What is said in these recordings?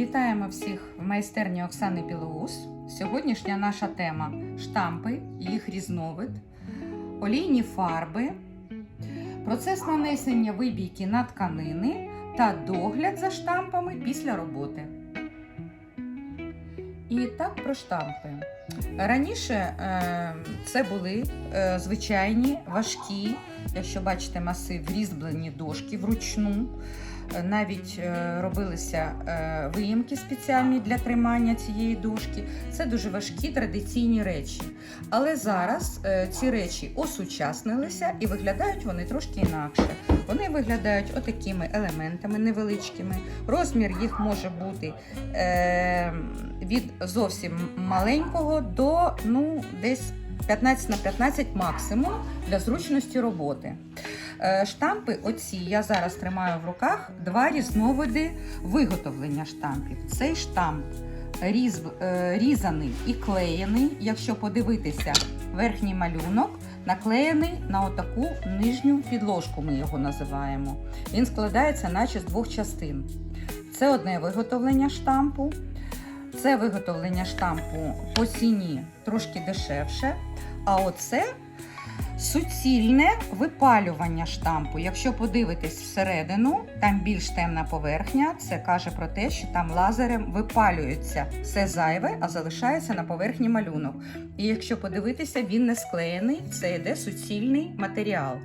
Вітаємо всіх в майстерні Оксани Білоус. Сьогоднішня наша тема штампи, їх різновид, олійні фарби, процес нанесення вибійки на тканини та догляд за штампами після роботи. І так про штампи. Раніше е, це були е, звичайні важкі, якщо бачите, масив різьблені дошки вручну. Навіть е, робилися е, виїмки спеціальні для тримання цієї дошки. Це дуже важкі традиційні речі. Але зараз е, ці речі осучаснилися і виглядають вони трошки інакше. Вони виглядають отакими елементами невеличкими. Розмір їх може бути від зовсім маленького до ну, десь 15 на 15 максимум для зручності роботи. Е, Штампи, оці я зараз тримаю в руках два різновиди виготовлення штампів. Цей штамп різ, е, різаний і клеєний. Якщо подивитися верхній малюнок, наклеєний на отаку нижню підложку, ми його називаємо. Він складається наче з двох частин. Це одне виготовлення штампу. Це виготовлення штампу по ціні трошки дешевше. А оце суцільне випалювання штампу. Якщо подивитись всередину, там більш темна поверхня, це каже про те, що там лазером випалюється все зайве, а залишається на поверхні малюнок. І якщо подивитися, він не склеєний, це йде суцільний матеріал.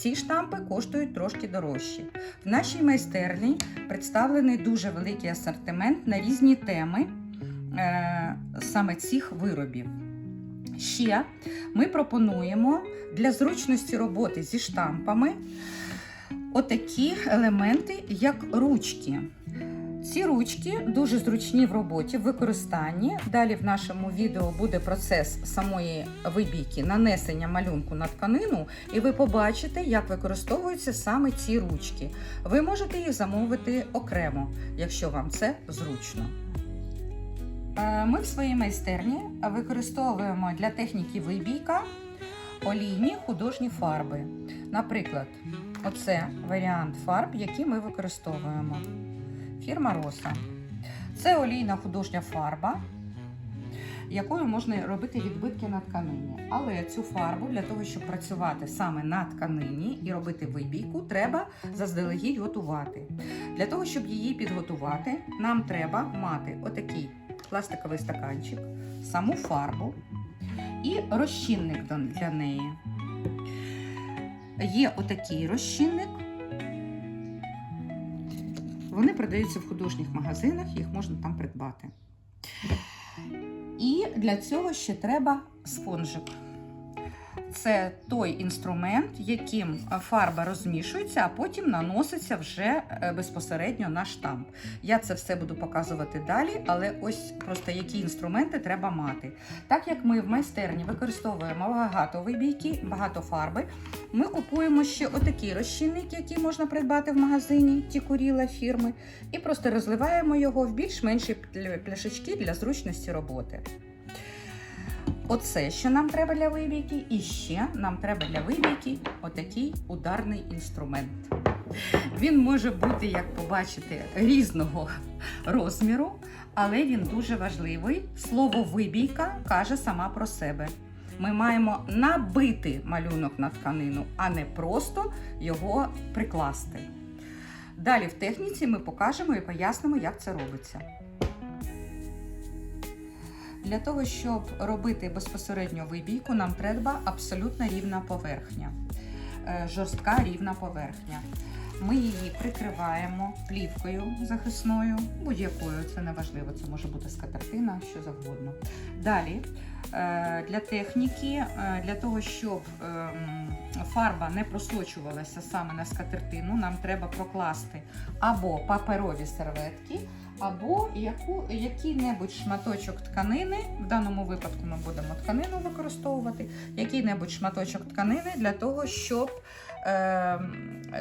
Ці штампи коштують трошки дорожчі. В нашій майстерні представлений дуже великий асортимент на різні теми е, саме цих виробів. Ще ми пропонуємо для зручності роботи зі штампами отакі елементи, як ручки. Ці ручки дуже зручні в роботі, в використанні. Далі в нашому відео буде процес самої вибійки, нанесення малюнку на тканину, і ви побачите, як використовуються саме ці ручки. Ви можете їх замовити окремо, якщо вам це зручно. Е, Ми в своїй майстерні використовуємо для техніки вибійка олійні художні фарби. Наприклад, оце варіант фарб, які ми використовуємо. Фірма Роса. Це олійна художня фарба, якою можна робити відбитки на тканині. Але цю фарбу для того, щоб працювати саме на тканині і робити вибійку, треба заздалегідь готувати. Для того, щоб її підготувати, нам треба мати отакий пластиковий стаканчик, саму фарбу і розчинник для неї. Є отакий розчинник. Вони продаються в художніх магазинах, їх можна там придбати. І для цього ще треба спонжик. Це той інструмент, яким фарба розмішується, а потім наноситься вже е, безпосередньо на штамп. Я це все буду показувати далі, але ось просто які інструменти треба мати. Так як ми в майстерні використовуємо багато вибійки, багато фарби, ми купуємо ще отакий розчинник, який можна придбати в магазині Тікуріла фірми, і просто розливаємо його в більш-менші пляшечки для зручності роботи. Оце, що нам треба для вибійки, і ще нам треба для вибійки отакий ударний інструмент. Він може бути, як побачите, різного розміру, але він дуже важливий. Слово вибійка каже сама про себе. Ми маємо набити малюнок на тканину, а не просто його прикласти. Далі в техніці ми покажемо і пояснимо, як це робиться. Для того, щоб робити безпосередньо вибійку, нам треба абсолютно рівна поверхня, Е, жорстка рівна поверхня. Ми її прикриваємо плівкою захисною, будь-якою, це не важливо, це може бути скатертина, що завгодно. Далі е, для техніки, е, для того, щоб ем, фарба не просочувалася саме на скатертину, нам треба прокласти або паперові серветки, або який-небудь шматочок тканини, в даному випадку ми будемо тканину використовувати, який-небудь шматочок тканини для того, щоб е,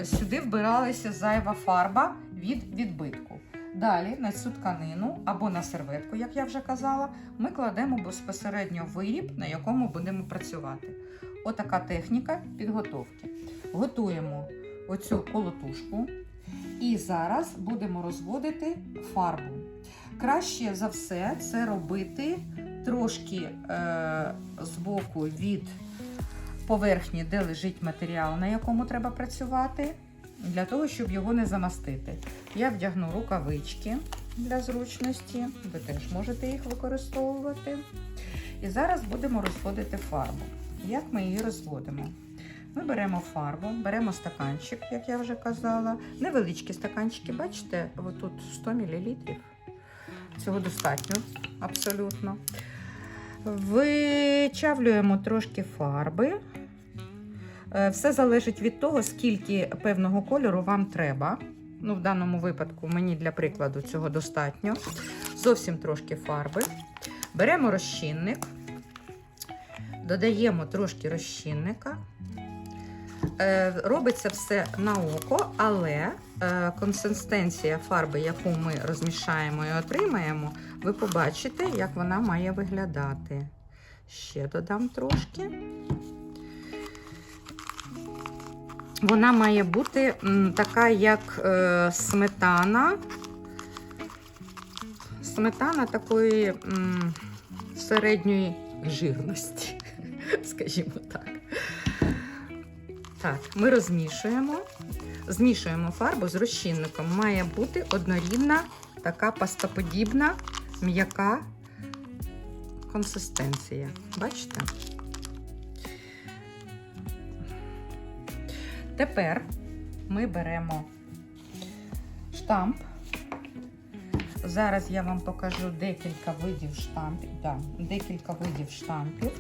сюди вбиралася зайва фарба від відбитку. Далі на цю тканину або на серветку, як я вже казала, ми кладемо безпосередньо виріб, на якому будемо працювати. Отака техніка підготовки. Готуємо оцю колотушку І зараз будемо розводити фарбу. Краще за все це робити трошки е, збоку від поверхні, де лежить матеріал, на якому треба працювати, для того, щоб його не замастити. Я вдягну рукавички для зручності, ви теж можете їх використовувати. І зараз будемо розводити фарбу. Як ми її розводимо? Ми беремо фарбу, беремо стаканчик, як я вже казала. Невеличкі стаканчики, бачите, отут 100 мл. Цього достатньо абсолютно. Вичавлюємо трошки фарби. Е, Все залежить від того, скільки певного кольору вам треба. Ну, в даному випадку мені для прикладу цього достатньо. Зовсім трошки фарби. Беремо розчинник, додаємо трошки розчинника. Е, Робиться все на око, але е, консистенція фарби, яку ми розмішаємо і отримаємо, ви побачите, як вона має виглядати. Ще додам трошки. Вона має бути така, як е, сметана. Сметана такої середньої жирності, скажімо так. Ми розмішуємо. Змішуємо фарбу з розчинником. Має бути однорідна, така пастоподібна, м'яка консистенція. Бачите? Тепер ми беремо штамп. Зараз я вам покажу декілька видів штампів. Да, декілька видів штампів.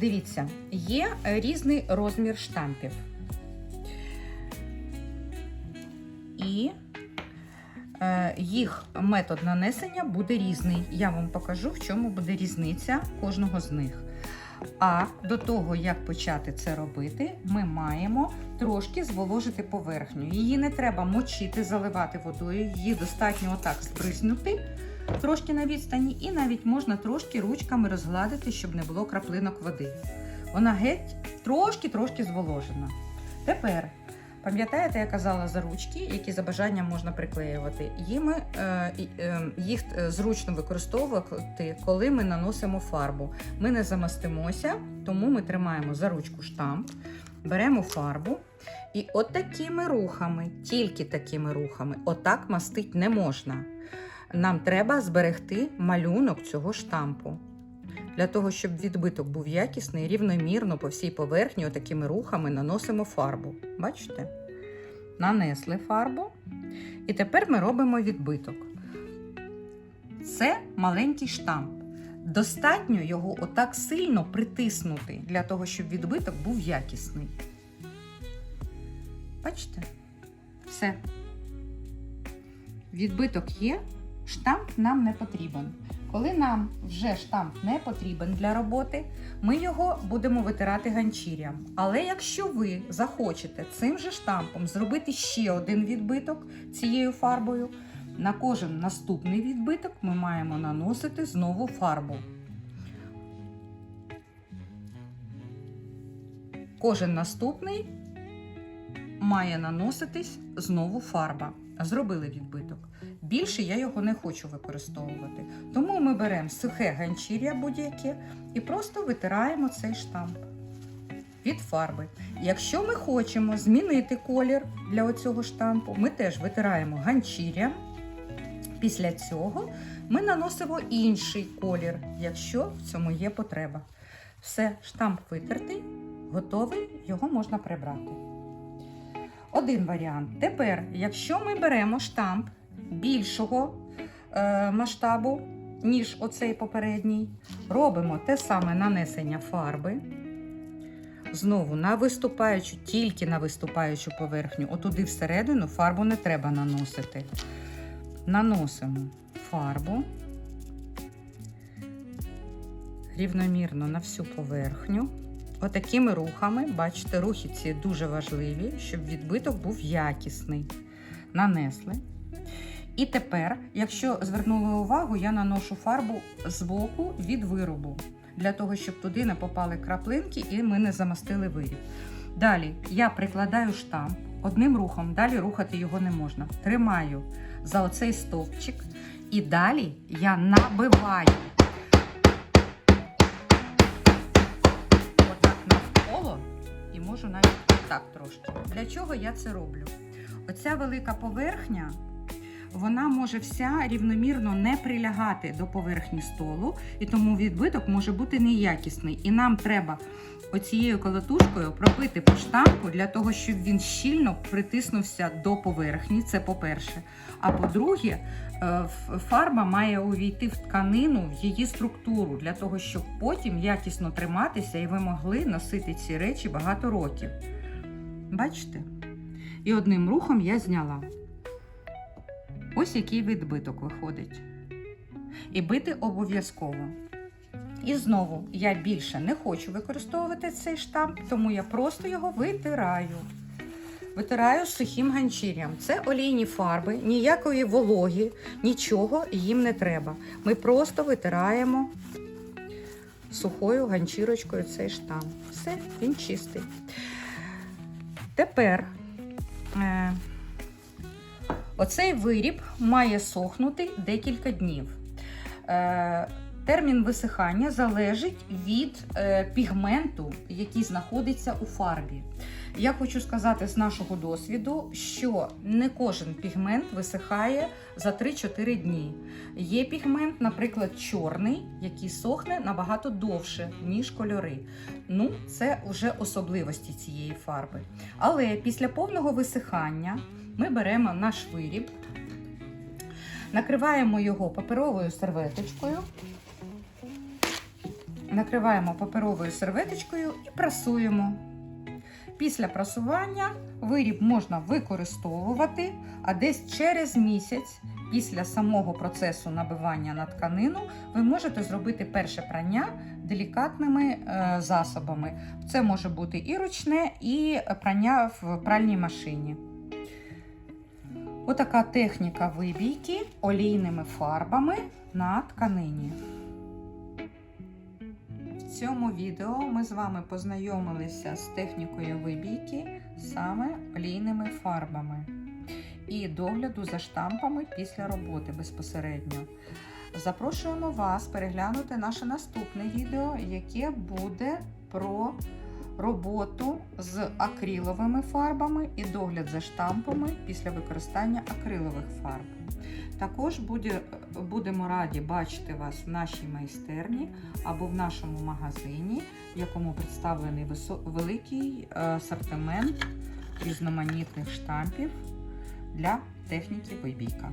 Дивіться, є різний розмір штампів. І е, їх метод нанесення буде різний. Я вам покажу, в чому буде різниця кожного з них. А до того, як почати це робити, ми маємо трошки зволожити поверхню. Її не треба мочити, заливати водою, її достатньо отак збризнути трошки на відстані, і навіть можна трошки ручками розгладити, щоб не було краплинок води. Вона геть трошки-трошки зволожена. Тепер, пам'ятаєте, я казала за ручки, які за бажанням можна приклеювати. Їми, е, е, їх е, зручно використовувати, коли ми наносимо фарбу. Ми не замастимося, тому ми тримаємо за ручку штамп, беремо фарбу. І от такими рухами, тільки такими рухами, отак мастить не можна. Нам треба зберегти малюнок цього штампу. Для того, щоб відбиток був якісний, рівномірно по всій поверхні отакими рухами наносимо фарбу. Бачите? Нанесли фарбу. І тепер ми робимо відбиток. Це маленький штамп. Достатньо його отак сильно притиснути для того, щоб відбиток був якісний. Бачите? Все. Відбиток є, штамп нам не потрібен. Коли нам вже штамп не потрібен для роботи, ми його будемо витирати ганчір'ям. Але якщо ви захочете цим же штампом зробити ще один відбиток цією фарбою, на кожен наступний відбиток ми маємо наносити знову фарбу. Кожен наступний має наноситись знову фарба. Зробили відбиток. Більше я його не хочу використовувати. Тому ми беремо сухе ганчір'я будь-яке і просто витираємо цей штамп від фарби. Якщо ми хочемо змінити колір для оцього штампу, ми теж витираємо ганчір'я. Після цього ми наносимо інший колір, якщо в цьому є потреба. Все, штамп витертий, готовий, його можна прибрати. Один варіант. Тепер, якщо ми беремо штамп більшого е, масштабу, ніж оцей попередній, робимо те саме нанесення фарби. Знову на виступаючу, тільки на виступаючу поверхню, отуди всередину фарбу не треба наносити. Наносимо фарбу рівномірно на всю поверхню. Отакими рухами, бачите, рухи ці дуже важливі, щоб відбиток був якісний. Нанесли. І тепер, якщо звернули увагу, я наношу фарбу з боку від виробу, для того, щоб туди не попали краплинки і ми не замастили виріб. Далі я прикладаю штамп одним рухом, далі рухати його не можна. Тримаю за оцей стовпчик і далі я набиваю. Навколо і можу навіть так трошки. Для чого я це роблю? Оця велика поверхня, вона може вся рівномірно не прилягати до поверхні столу, і тому відбиток може бути неякісний. І нам треба оцією колотушкою пробити по штампу для того, щоб він щільно притиснувся до поверхні. Це по-перше. А по-друге, фарба має увійти в тканину, в її структуру, для того, щоб потім якісно триматися і ви могли носити ці речі багато років. Бачите? І одним рухом я зняла. Ось який відбиток виходить. І бити обов'язково. І знову я більше не хочу використовувати цей штамп, тому я просто його витираю. Витираю сухим ганчір'ям. Це олійні фарби, ніякої вологі, нічого їм не треба. Ми просто витираємо сухою ганчірочкою цей штамп. Все, він чистий. Тепер е, оцей виріб має сохнути декілька днів. Е, термін висихання залежить від е, пігменту, який знаходиться у фарбі. Я хочу сказати з нашого досвіду, що не кожен пігмент висихає за 3-4 дні. Є пігмент, наприклад, чорний, який сохне набагато довше, ніж кольори. Ну, це вже особливості цієї фарби. Але після повного висихання ми беремо наш виріб, накриваємо його паперовою серветочкою. Накриваємо паперовою серветочкою і прасуємо. Після прасування виріб можна використовувати, а десь через місяць після самого процесу набивання на тканину ви можете зробити перше прання делікатними е, засобами. Це може бути і ручне, і прання в пральній машині. Отака техніка вибійки олійними фарбами на тканині. Цьому відео ми з вами познайомилися з технікою вибійки саме олійними фарбами і догляду за штампами після роботи безпосередньо. Запрошуємо вас переглянути наше наступне відео, яке буде про роботу з акриловими фарбами і догляд за штампами після використання акрилових фарб. Також буде, будемо раді бачити вас в нашій майстерні або в нашому магазині, в якому представлений великий е, асортимент різноманітних штампів для техніки вибійка.